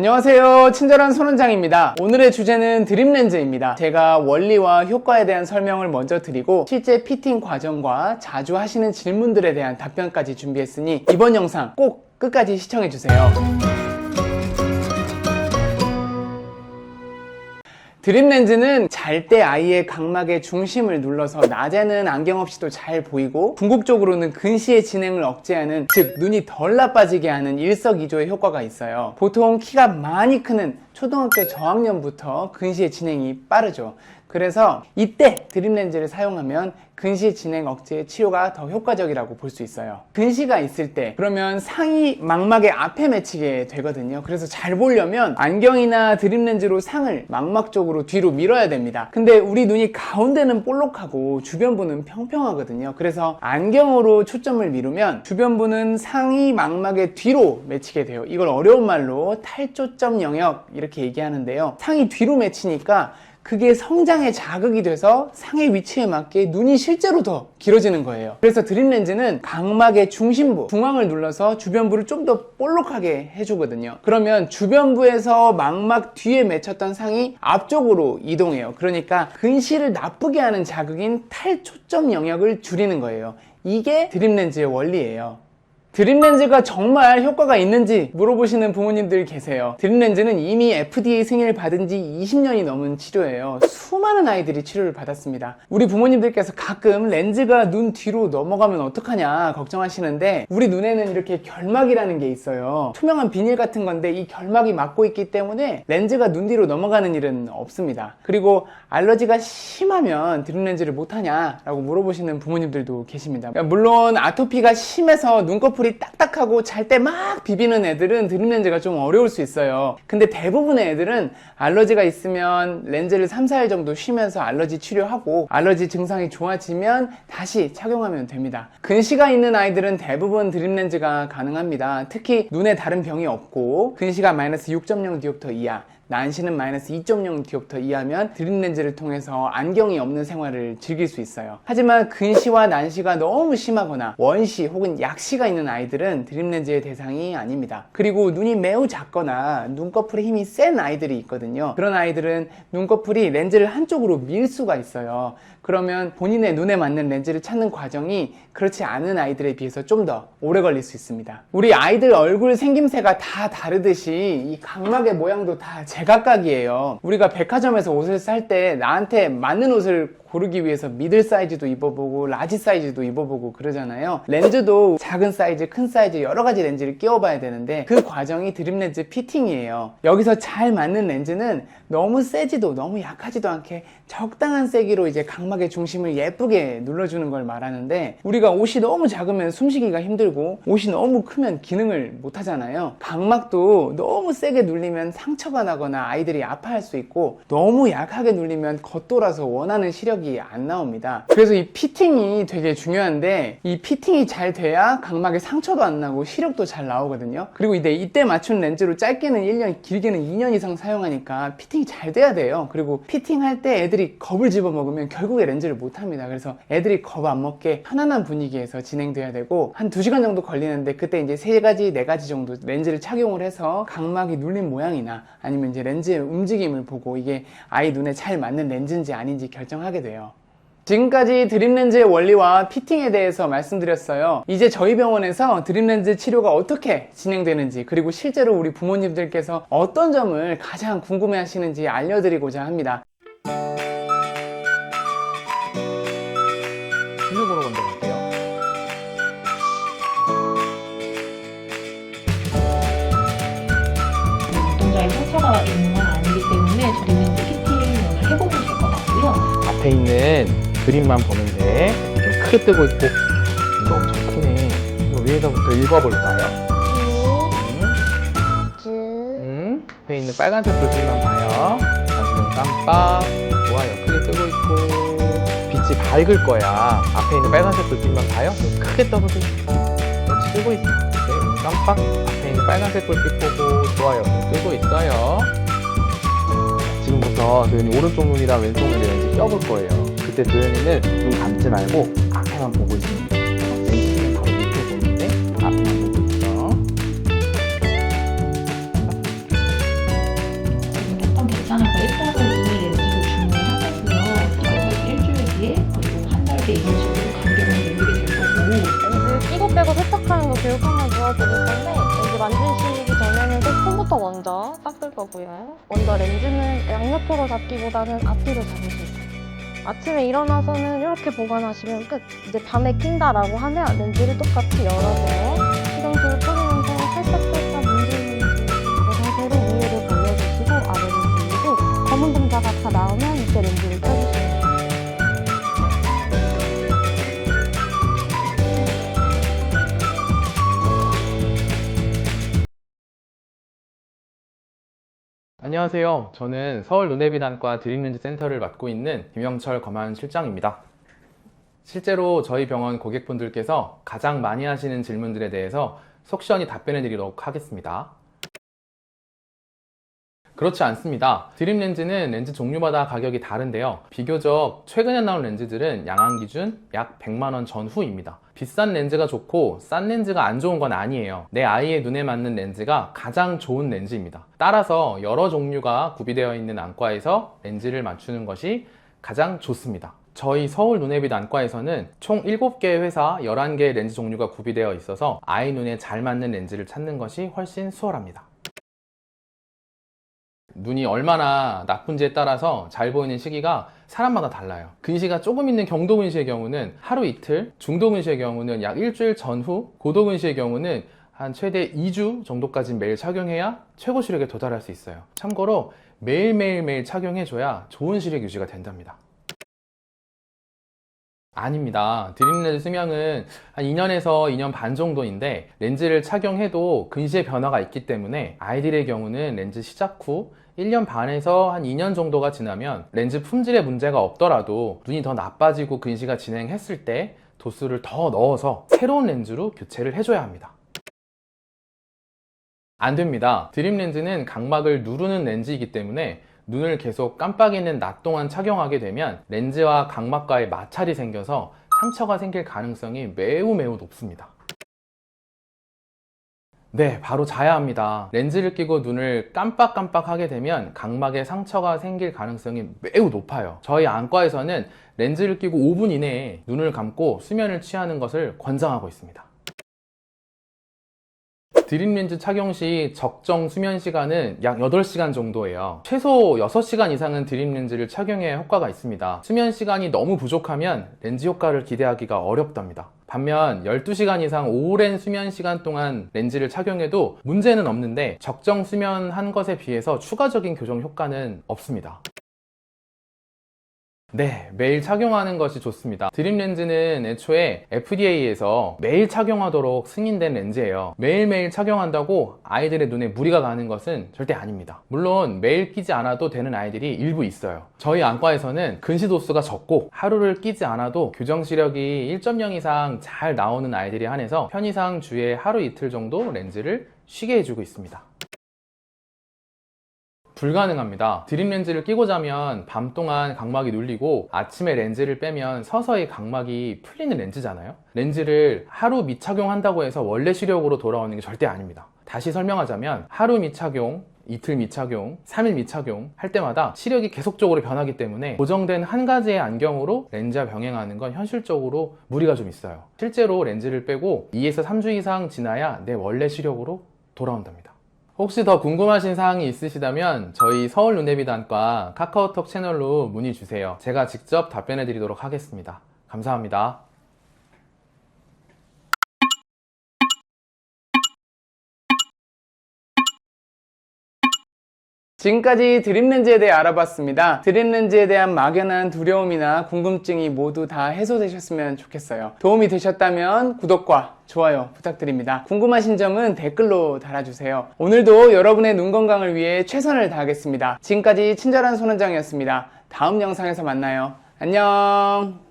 안녕하세요. 친절한 손원장입니다. 오늘의 주제는 드림렌즈입니다. 제가 원리와 효과에 대한 설명을 먼저 드리고 실제 피팅 과정과 자주 하시는 질문들에 대한 답변까지 준비했으니 이번 영상 꼭 끝까지 시청해주세요 드림렌즈는 잘 때 아이의 각막의 중심을 눌러서 낮에는 안경 없이도 잘 보이고 궁극적으로는 근시의 진행을 억제하는 즉 눈이 덜 나빠지게 하는 일석이조의 효과가 있어요. 보통 키가 많이 크는 초등학교 저학년부터 근시의 진행이 빠르죠 그래서 이때 드림렌즈를 사용하면 근시 진행 억제 치료가 더 효과적이라고 볼 수 있어요. 근시가 있을 때 그러면 상이 망막의 앞에 맺히게 되거든요. 그래서 잘 보려면 안경이나 드림렌즈로 상을 망막 쪽으로 뒤로 밀어야 됩니다. 근데 우리 눈이 가운데는 볼록하고 주변부는 평평하거든요. 그래서 안경으로 초점을 미루면 주변부는 상이 망막의 뒤로 맺히게 돼요. 이걸 어려운 말로 탈초점 영역 이렇게 얘기하는데요. 상이 뒤로 맺히니까 그게 성장에 자극이 돼서 상의 위치에 맞게 눈이 실제로 더 길어지는 거예요. 그래서 드림렌즈는 각막의 중심부, 중앙을 눌러서 주변부를 좀 더 볼록하게 해주거든요. 그러면 주변부에서 망막 뒤에 맺혔던 상이 앞쪽으로 이동해요. 그러니까 근시를 나쁘게 하는 자극인 탈초점 영역을 줄이는 거예요. 이게 드림렌즈의 원리예요. 드림렌즈가 정말 효과가 있는지 물어보시는 부모님들 계세요. 드림렌즈는 이미 FDA 승인을 받은 지 20년이 넘은 치료예요. 수많은 아이들이 치료를 받았습니다. 우리 부모님들께서 가끔 렌즈가 눈 뒤로 넘어가면 어떡하냐 걱정하시는데 우리 눈에는 이렇게 결막이라는 게 있어요. 투명한 비닐 같은 건데 이 결막이 막고 있기 때문에 렌즈가 눈 뒤로 넘어가는 일은 없습니다. 그리고 알러지가 심하면 드림렌즈를 못하냐 라고 물어보시는 부모님들도 계십니다. 물론 아토피가 심해서 눈꺼풀 눈 꺼풀이 딱딱하고 잘 때 막 비비는 애들은 드림렌즈가 좀 어려울 수 있어요. 근데 대부분의 애들은 알러지가 있으면 렌즈를 3, 4일 정도 쉬면서 알러지 치료하고 알러지 증상이 좋아지면 다시 착용하면 됩니다. 근시가 있는 아이들은 대부분 드림렌즈가 가능합니다. 특히 눈에 다른 병이 없고 근시가 마이너스 6.0 디옵터 이하 난시는 마이너스 2.0 디옵터 이하면 드림렌즈를 통해서 안경이 없는 생활을 즐길 수 있어요. 하지만 근시와 난시가 너무 심하거나 원시 혹은 약시가 있는 아이들은 드림렌즈의 대상이 아닙니다. 그리고 눈이 매우 작거나 눈꺼풀에 힘이 센 아이들이 있거든요. 그런 아이들은 눈꺼풀이 렌즈를 한쪽으로 밀 수가 있어요. 그러면 본인의 눈에 맞는 렌즈를 찾는 과정이 그렇지 않은 아이들에 비해서 좀 더 오래 걸릴 수 있습니다. 우리 아이들 얼굴 생김새가 다 다르듯이 이 각막의 모양도 다 제 각각이에요. 우리가 백화점에서 옷을 살 때 나한테 맞는 옷을 고르기 위해서 미들 사이즈도 입어보고 라지 사이즈도 입어보고 그러잖아요. 렌즈도 작은 사이즈, 큰 사이즈 여러 가지 렌즈를 끼워봐야 되는데 그 과정이 드림 렌즈 피팅이에요. 여기서 잘 맞는 렌즈는 너무 세지도 너무 약하지도 않게 적당한 세기로 이제 각막의 중심을 예쁘게 눌러주는 걸 말하는데 우리가 옷이 너무 작으면 숨쉬기가 힘들고 옷이 너무 크면 기능을 못 하잖아요. 각막도 너무 세게 눌리면 상처가 나거나 아이들이 아파할 수 있고 너무 약하게 눌리면 겉돌아서 원하는 시력 시력이 안 나옵니다. 그래서 이 피팅이 되게 중요한데 이 피팅이 잘 돼야 각막에 상처도 안 나고 시력도 잘 나오거든요. 그리고 이때, 이때 맞춘 렌즈로 짧게는 1년, 길게는 2년 이상 사용하니까 피팅이 잘 돼야 돼요. 그리고 피팅할 때 애들이 겁을 집어먹으면 결국에 렌즈를 못 합니다. 그래서 애들이 겁 안 먹게 편안한 분위기에서 진행돼야 되고 한 2시간 정도 걸리는데 그때 이제 3가지, 4가지 정도 렌즈를 착용을 해서 각막이 눌린 모양이나 아니면 이제 렌즈의 움직임을 보고 이게 아이 눈에 잘 맞는 렌즈인지 아닌지 결정하게. 돼요. 지금까지 드림렌즈의 원리와 피팅에 대해서 말씀드렸어요. 이제 저희 병원에서 드림렌즈 치료가 어떻게 진행되는지 그리고 실제로 우리 부모님들께서 어떤 점을 가장 궁금해 하시는지 알려드리고자 합니다. 앞에 있는 그림만 보는데 좀 크게 뜨고 있고 이거 엄청 크네. 이거 위에서부터 읽어볼까요? 즈, 음, 앞에 있는 빨간색 불빛만 봐요. 다시 눈 깜빡. 좋아요. 크게 뜨고 있고 빛이 밝을 거야. 앞에 있는 빨간색 불빛만 봐요. 눈 크게 떠보세요. 그렇지 뜨고 있어. 네, 눈 깜빡. 앞에 있는 빨간색 불빛 보고 좋아요. 눈 뜨고 있어요. 해서 도현이 오른쪽 눈이랑 왼쪽 눈이랑 이렇게 껴볼 거예요. 그때 도현이는 눈 감지 말고 앞에만 보고 있으면 돼요. 바로 밑에 보는데 앞에만 보고 있어. 했던 괜찮은 거 예뻐서 이 렌즈로 주문을 하고요. 일주일 뒤에 그리고 한 달 뒤에 이런 식으로 간격을 늘리게 될 거고. 네, 렌즈 끼고 빼고 세탁하는 거 교육하면 도와드릴 건데 렌즈 만드시는 손부터 먼저 닦을 거고요. 먼저 렌즈는 양옆으로 잡기보다는 앞뒤로 잡으실 거예요. 아침에 일어나서는 이렇게 보관하시면 끝. 이제 밤에 낀다라고 하면 렌즈를 똑같이 열어서 시 안녕하세요. 저는 서울 눈에비단과 드림렌즈 센터를 맡고 있는 김영철 검안 실장입니다. 실제로 저희 병원 고객분들께서 가장 많이 하시는 질문들에 대해서 속 시원히 답변해 드리도록 하겠습니다. 그렇지 않습니다. 드림 렌즈는 렌즈 종류마다 가격이 다른데요. 비교적 최근에 나온 렌즈들은 양한 기준 약 100만 원 전후입니다. 비싼 렌즈가 좋고 싼 렌즈가 안 좋은 건 아니에요. 내 아이의 눈에 맞는 렌즈가 가장 좋은 렌즈입니다. 따라서 여러 종류가 구비되어 있는 안과에서 렌즈를 맞추는 것이 가장 좋습니다. 저희 서울 눈에빛 안과에서는 총 7개의 회사 11개의 렌즈 종류가 구비되어 있어서 아이 눈에 잘 맞는 렌즈를 찾는 것이 훨씬 수월합니다. 눈이 얼마나 나쁜지에 따라서 잘 보이는 시기가 사람마다 달라요. 근시가 조금 있는 경도 근시의 경우는 하루 이틀, 중도 근시의 경우는 약 일주일 전후, 고도 근시의 경우는 한 최대 2주 정도까지 매일 착용해야 최고 시력에 도달할 수 있어요. 참고로 매일매일매일 착용해줘야 좋은 시력 유지가 된답니다. 아닙니다. 드림렌즈 수명은 한 2년에서 2년 반 정도인데 렌즈를 착용해도 근시의 변화가 있기 때문에 아이들의 경우는 렌즈 시작 후 1년 반에서 한 2년 정도가 지나면 렌즈 품질에 문제가 없더라도 눈이 더 나빠지고 근시가 진행했을 때 도수를 더 넣어서 새로운 렌즈로 교체를 해줘야 합니다. 안 됩니다. 드림 렌즈는 각막을 누르는 렌즈이기 때문에 눈을 계속 깜빡이는 낮 동안 착용하게 되면 렌즈와 각막과의 마찰이 생겨서 상처가 생길 가능성이 매우 매우 높습니다. 네, 바로 자야 합니다. 렌즈를 끼고 눈을 깜빡깜빡 하게 되면 각막에 상처가 생길 가능성이 매우 높아요. 저희 안과에서는 렌즈를 끼고 5분 이내에 눈을 감고 수면을 취하는 것을 권장하고 있습니다. 드림 렌즈 착용 시 적정 수면 시간은 약 8시간 정도예요. 최소 6시간 이상은 드림 렌즈를 착용해야 효과가 있습니다. 수면 시간이 너무 부족하면 렌즈 효과를 기대하기가 어렵답니다. 반면 12시간 이상 오랜 수면 시간 동안 렌즈를 착용해도 문제는 없는데 적정 수면한 것에 비해서 추가적인 교정 효과는 없습니다. 네, 매일 착용하는 것이 좋습니다. 드림 렌즈는 애초에 FDA에서 매일 착용하도록 승인된 렌즈예요. 매일매일 착용한다고 아이들의 눈에 무리가 가는 것은 절대 아닙니다. 물론 매일 끼지 않아도 되는 아이들이 일부 있어요. 저희 안과에서는 근시 도수가 적고 하루를 끼지 않아도 교정 시력이 1.0 이상 잘 나오는 아이들에 한해서 편의상 주에 하루 이틀 정도 렌즈를 쉬게 해주고 있습니다. 불가능합니다. 드림 렌즈를 끼고 자면 밤 동안 각막이 눌리고 아침에 렌즈를 빼면 서서히 각막이 풀리는 렌즈잖아요. 렌즈를 하루 미착용한다고 해서 원래 시력으로 돌아오는 게 절대 아닙니다. 다시 설명하자면 하루 미착용, 이틀 미착용, 3일 미착용 할 때마다 시력이 계속적으로 변하기 때문에 고정된 한 가지의 안경으로 렌즈와 병행하는 건 현실적으로 무리가 좀 있어요. 실제로 렌즈를 빼고 2에서 3주 이상 지나야 내 원래 시력으로 돌아온답니다. 혹시 더 궁금하신 사항이 있으시다면 저희 서울 눈에비단과 카카오톡 채널로 문의 주세요. 제가 직접 답변해 드리도록 하겠습니다. 감사합니다. 지금까지 드림렌즈에 대해 알아봤습니다. 드림렌즈에 대한 막연한 두려움이나 궁금증이 모두 다 해소되셨으면 좋겠어요. 도움이 되셨다면 구독과 좋아요 부탁드립니다. 궁금하신 점은 댓글로 달아주세요. 오늘도 여러분의 눈 건강을 위해 최선을 다하겠습니다. 지금까지 친절한 손원장이었습니다. 다음 영상에서 만나요. 안녕!